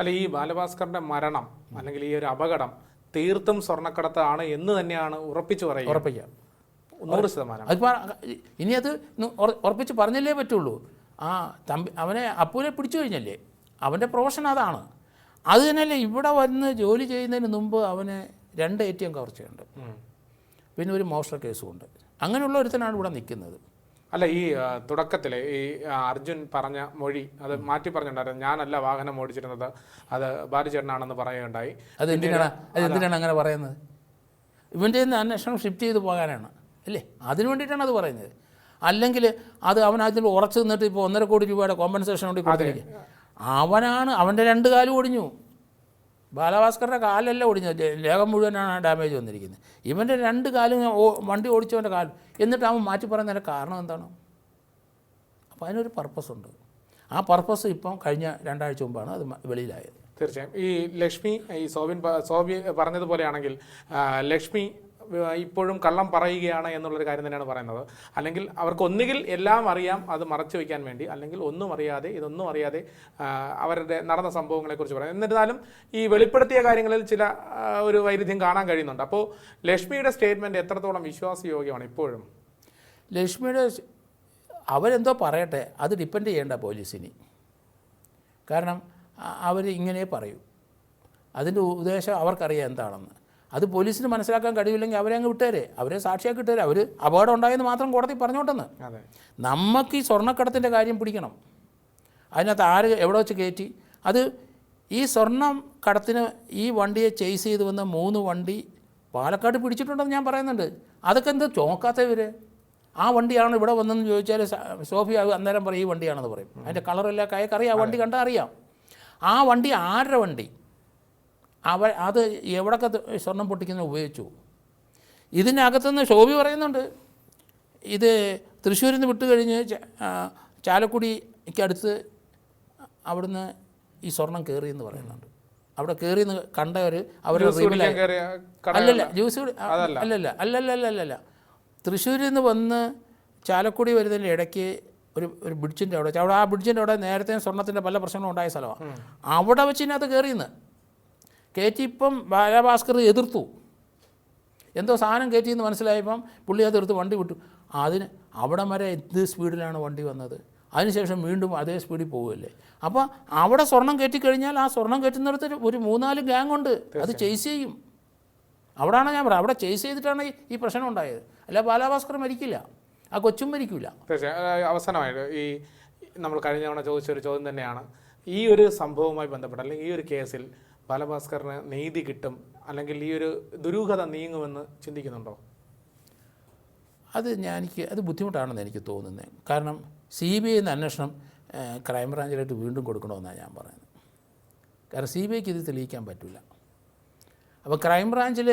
അല്ല ഈ ബാലഭാസ്കറിന്റെ മരണം അല്ലെങ്കിൽ ഈ ഒരു അപകടം തീർത്തും സ്വർണക്കടത്താണ് എന്ന് തന്നെയാണ് ഉറപ്പിച്ചു പറയുക. ഉറപ്പിക്കുക. നൂറ് ശതമാനം. ഇനി അത് ഉറപ്പിച്ച് പറഞ്ഞല്ലേ പറ്റുള്ളൂ. ആ തമ്പി അവനെ അപ്പൂനെ പിടിച്ചു കഴിഞ്ഞല്ലേ? അവന്റെ പ്രൊഫഷൻ അതാണ്. അത് തന്നെയല്ലേ ഇവിടെ വന്ന് ജോലി ചെയ്യുന്നതിന് മുമ്പ് അവന് രണ്ട് എ ടി എം കവർച്ചയുണ്ട്. പിന്നെ ഒരു മോഷണ കേസുമുണ്ട് അങ്ങനെയുള്ള ഒരുത്തനാണ് ഇവിടെ നിൽക്കുന്നത്. അല്ല ഈ തുടക്കത്തിലെ ഈ അർജുൻ പറഞ്ഞ മൊഴി അത് മാറ്റി പറഞ്ഞിട്ടുണ്ടായിരുന്നു. ഞാനല്ല വാഹനം ഓടിച്ചിരുന്നത്. അത് ബാലുചേട്ടനാണെന്ന് പറയുകയുണ്ടായി. അത് എന്തിനാണ്? അത് എന്തിനാണ് അങ്ങനെ പറയുന്നത്? ഇവന്റെ നിന്ന് അന്വേഷണം ഷിഫ്റ്റ് ചെയ്ത് പോകാനാണ്. അല്ലേ? അതിന് വേണ്ടിയിട്ടാണ് അത് പറയുന്നത്. അല്ലെങ്കിൽ അത് അവൻ അതിൽ ഉറച്ചു നിന്നിട്ട് ഇപ്പോൾ ഒന്നര കോടി രൂപയുടെ കോമ്പൻസേഷൻ വേണ്ടി കൊടുത്തിരിക്കുക. അവനാണ് അവന്റെ രണ്ട് കാലും ഒടിഞ്ഞു. ബാലഭാസ്കറുടെ കാലല്ല ഒടിഞ്ഞത്. ലേഖം മുഴുവനാണ് ഡാമേജ് വന്നിരിക്കുന്നത്. ഇവന്റെ രണ്ട് കാലും വണ്ടി ഓടിച്ചവന്റെ കാലും. എന്നിട്ട് അവൻ മാറ്റി പറയുന്നതിന്റെ കാരണം എന്താണ്? അപ്പോൾ അതിനൊരു പർപ്പസ് ഉണ്ട്. ആ പർപ്പസ് ഇപ്പം കഴിഞ്ഞ രണ്ടാഴ്ച മുമ്പാണ് അത് വെളിയിലായത്. തീർച്ചയായും. ഈ ലക്ഷ്മി ഈ സോബിൻ സോബി പറഞ്ഞതുപോലെയാണെങ്കിൽ ലക്ഷ്മി ഇപ്പോഴും കള്ളം പറയുകയാണ് എന്നുള്ളൊരു കാര്യം തന്നെയാണ് പറയുന്നത്. അല്ലെങ്കിൽ അവർക്ക് ഒന്നുകിൽ എല്ലാം അറിയാം അത് മറച്ചു വയ്ക്കാൻ വേണ്ടി. അല്ലെങ്കിൽ ഒന്നും അറിയാതെ ഇതൊന്നും അറിയാതെ അവരുടെ നടന്ന സംഭവങ്ങളെക്കുറിച്ച് പറയാം. എന്നിരുന്നാലും ഈ വെളിപ്പെടുത്തിയ കാര്യങ്ങളിൽ ചില ഒരു വൈരുദ്ധ്യം കാണാൻ കഴിയുന്നുണ്ട്. അപ്പോൾ ലക്ഷ്മിയുടെ സ്റ്റേറ്റ്മെന്റ് എത്രത്തോളം വിശ്വാസയോഗ്യമാണ് ഇപ്പോഴും? ലക്ഷ്മിയുടെ അവരെന്തോ പറയട്ടെ അത് ഡിപ്പെൻഡ് ചെയ്യേണ്ട പോലീസിന്. കാരണം അവർ ഇങ്ങനെ പറയൂ. അതിന്റെ ഉദ്ദേശം അവർക്കറിയാം എന്താണെന്ന്. അത് പോലീസിന് മനസ്സിലാക്കാൻ കഴിയില്ലെങ്കിൽ അവരെ അങ്ങ് വിട്ടേരെ. അവരെ സാക്ഷിയാക്കി ഇട്ടേരെ. അവർ അപകടം ഉണ്ടായെന്ന് മാത്രം കോടതി പറഞ്ഞോട്ടെന്ന്. നമുക്ക് ഈ സ്വർണക്കടത്തിന്റെ കാര്യം പിടിക്കണം. അതിനകത്ത് ആര് എവിടെ വെച്ച് കയറ്റി? അത് ഈ സ്വർണം കടത്തിന് ഈ വണ്ടിയെ ചേസ് ചെയ്ത് വന്ന മൂന്ന് വണ്ടി പാലക്കാട് പിടിച്ചിട്ടുണ്ടെന്ന് ഞാൻ പറയുന്നുണ്ട്. അതൊക്കെ എന്താ ചോക്കാത്ത ഇവർ ആ വണ്ടിയാണ് ഇവിടെ വന്നെന്ന് ചോദിച്ചാൽ സോഫി അന്നേരം പറയും ഈ വണ്ടിയാണെന്ന് പറയും. അതിന്റെ കളറെല്ലാം കയക്കറിയാം. ആ വണ്ടി കണ്ടാൽ അറിയാം. ആ വണ്ടി ആരുടെ വണ്ടി? അവ അത് എവിടൊക്കെ സ്വർണം പൊട്ടിക്കുന്ന ഉപയോഗിച്ചു. ഇതിനകത്തുനിന്ന് ശോഭി പറയുന്നുണ്ട് ഇത് തൃശ്ശൂരിൽ നിന്ന് വിട്ട് കഴിഞ്ഞ് ചാലക്കുടിക്കടുത്ത് അവിടുന്ന് ഈ സ്വർണം കയറിയെന്ന് പറയുന്നുണ്ട്. അവിടെ കയറിയെന്ന് കണ്ടവർ അവർ ജ്യൂസ് കുടിക്കാൻ കയറിയ അല്ലല്ല ജ്യൂസ് അല്ലല്ല അല്ലല്ല അല്ലല്ല തൃശ്ശൂരിൽ നിന്ന് വന്ന് ചാലക്കുടി വരുന്നതിന്റെ ഇടയ്ക്ക് ഒരു ഒരു ബ്രിഡ്ജിന്റെ അവിടെ അവിടെ ആ ബ്രിഡ്ജിന്റെ അവിടെ നേരത്തെ സ്വർണത്തിന്റെ പല പ്രശ്നങ്ങളും ഉണ്ടായ സ്ഥലമാണ് അവിടെ വെച്ച് ഇതിനകത്ത് കയറിയെന്ന് കയറ്റി ഇപ്പം ബാലഭാസ്കർ എതിർത്തു. എന്തോ സാധനം കയറ്റിയെന്ന് മനസ്സിലായപ്പം പുള്ളി അതെടുത്ത് വണ്ടി വിട്ടു. അതിന് അവിടെ വരെ എന്ത് സ്പീഡിലാണ് വണ്ടി വന്നത്? അതിനുശേഷം വീണ്ടും അതേ സ്പീഡിൽ പോവുമല്ലേ അപ്പോൾ അവിടെ സ്വർണം കയറ്റിക്കഴിഞ്ഞാൽ ആ സ്വർണം കയറ്റുന്നിടത്ത് ഒരു- മൂന്നാൽ ഗ്യാങ് ഉണ്ട്. അത് ചേസ് ചെയ്യും. അവിടെയാണ് ഞാൻ പറയുക അവിടെ ചേസ് ചെയ്തിട്ടാണ് ഈ- പ്രശ്നം ഉണ്ടായത്. അല്ല ബാലാഭാസ്കർ മരിക്കില്ല. ആ കൊച്ചും മരിക്കില്ല അവസാനമായിട്ട് ഈ നമ്മൾ കഴിഞ്ഞ തവണ ചോദിച്ച ഒരു ചോദ്യം തന്നെയാണ്. ഈ ഒരു സംഭവവുമായി ബന്ധപ്പെട്ട് അല്ലെങ്കിൽ ഈ ഒരു കേസിൽ ബാലഭാസ്കറിന് നീതി കിട്ടും അല്ലെങ്കിൽ ഈ ഒരു ദുരൂഹത നീങ്ങുമെന്ന് ചിന്തിക്കുന്നുണ്ടോ? അത് ഞാൻ എനിക്ക് അത് ബുദ്ധിമുട്ടാണെന്ന് എനിക്ക് തോന്നുന്നത് കാരണം സി ബി ഐ അന്വേഷണം ഏഹ്, ക്രൈംബ്രാഞ്ചിലായിട്ട് വീണ്ടും കൊടുക്കണമെന്നാണ് ഞാൻ പറയുന്നത്. കാരണം സി ബി ഐക്ക് ഇത് തെളിയിക്കാൻ പറ്റില്ല അപ്പോൾ ക്രൈംബ്രാഞ്ചിൽ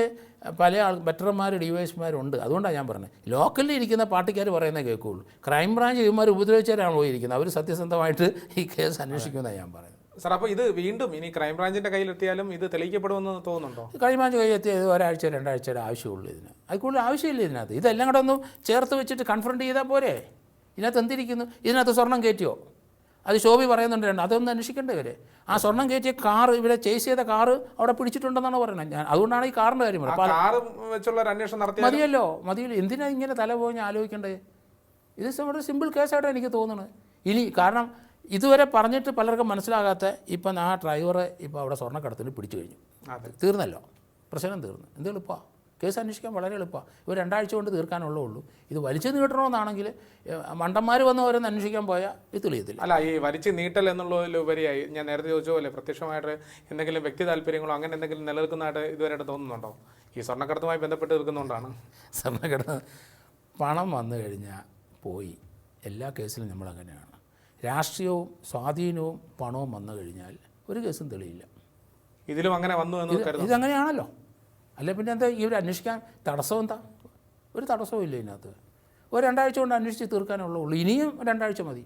പല ആൾ ബെറ്റർമാർ ഡിവൈസ്മാരുണ്ട് അതുകൊണ്ടാണ് ഞാൻ പറഞ്ഞത് ലോക്കലിൽ ഇരിക്കുന്ന പാർട്ടിക്കാർ പറയുന്നേ കേൾക്കുകയുള്ളൂ ക്രൈംബ്രാഞ്ച് ഇവന്മാർ ഉപദ്രവിച്ചവരാണ് പോയിരിക്കുന്നത് അവർ സത്യസന്ധമായിട്ട് ഈ കേസ് അന്വേഷിക്കുമെന്നാണ് ഞാൻ പറയുന്നത്. സാർ അപ്പോൾ ഇത് വീണ്ടും ഇനി ക്രൈംബ്രാഞ്ചിന്റെ കയ്യിലെത്തിയാലും ഇത് തെളിയിക്കപ്പെടുമെന്ന് തോന്നുന്നുണ്ടോ? ക്രൈംബ്രാഞ്ച് കയ്യെത്തിയ ഒരാഴ്ച രണ്ടാഴ്ചയുടെ ആവശ്യമുള്ളൂ ഇതിന്. അത് കൂടുതൽ ആവശ്യമില്ല ഇതിനകത്ത്. ഇതെല്ലാം കൂടെ ഒന്ന് ചേർത്ത് വെച്ചിട്ട് കൺഫ്രണ്ട് ചെയ്താൽ പോരെ? ഇതിനകത്ത് എന്തിരിക്കുന്നു? ഇതിനകത്ത് സ്വർണം കയറ്റിയോ? അത് ശോഭി പറയുന്നുണ്ട് രണ്ട്. അതൊന്നും അന്വേഷിക്കേണ്ട ഇവരെ? ആ സ്വർണം കയറ്റിയ കാർ ഇവിടെ ചേസ് ചെയ്ത കാർ അവിടെ പിടിച്ചിട്ടുണ്ടെന്നാണ് പറയുന്നത്? ഞാൻ അതുകൊണ്ടാണ് ഈ കാറിന്റെ കാര്യം പറയുന്നത്. മതിയല്ലോ മതിയല്ലോ. എന്തിനാ ഇങ്ങനെ തല പോയി ഞാൻ ആലോചിക്കേണ്ടത് ഇത് വളരെ സിമ്പിൾ കേസായിട്ടാണ് എനിക്ക് തോന്നുന്നത്. ഇനി കാരണം ഇതുവരെ പറഞ്ഞിട്ട് പലർക്കും മനസ്സിലാകാത്ത ഇപ്പം ആ ഡ്രൈവറെ ഇപ്പോൾ അവിടെ സ്വർണക്കടത്തിന് പിടിച്ചു കഴിഞ്ഞു. തീർന്നല്ലോ. പ്രശ്നം തീർന്നു. എന്ത് എളുപ്പമാണ് കേസ് അന്വേഷിക്കാൻ വളരെ എളുപ്പമാണ് ഇവർ രണ്ടാഴ്ച കൊണ്ട് തീർക്കാനുള്ളേ ഉള്ളൂ. ഇത് വലിച്ചു നീട്ടണമെന്നാണെങ്കിൽ മണ്ടന്മാർ വന്ന് ഓരോന്ന് അന്വേഷിക്കാൻ പോയാൽ ഇത് തെളിയത്തില്ല. അല്ല ഈ വലിച്ചു നീട്ടൽ എന്നുള്ളതിലുപരിയായി ഞാൻ നേരത്തെ ചോദിച്ച പോലെ പ്രത്യക്ഷമായിട്ട് എന്തെങ്കിലും വ്യക്തി താല്പര്യങ്ങളോ അങ്ങനെ എന്തെങ്കിലും നിലനിൽക്കുന്നതായിട്ട് ഇതുവരെ തോന്നുന്നുണ്ടോ? ഈ സ്വർണക്കടത്തുമായി ബന്ധപ്പെട്ട് നിൽക്കുന്നതുകൊണ്ടാണ്. സ്വർണക്കടത്ത് പണം വന്നു കഴിഞ്ഞാൽ പോയി. എല്ലാ കേസിലും നമ്മൾ അങ്ങനെയാണ്. രാഷ്ട്രീയവും സ്വാധീനവും പണവും വന്നു കഴിഞ്ഞാൽ ഒരു കേസും തെളിയില്ല. ഇതിലും അങ്ങനെ വന്നു എന്ന് ഇതങ്ങനെയാണല്ലോ. അല്ലെ പിന്നെ എന്താ ഇവർ അന്വേഷിക്കാൻ തടസ്സം എന്താ? ഒരു തടസ്സവും ഇല്ല ഇതിനകത്ത്. ഒരു രണ്ടാഴ്ച കൊണ്ട് അന്വേഷിച്ച് തീർക്കാനുള്ളൂ ഇനിയും രണ്ടാഴ്ച മതി.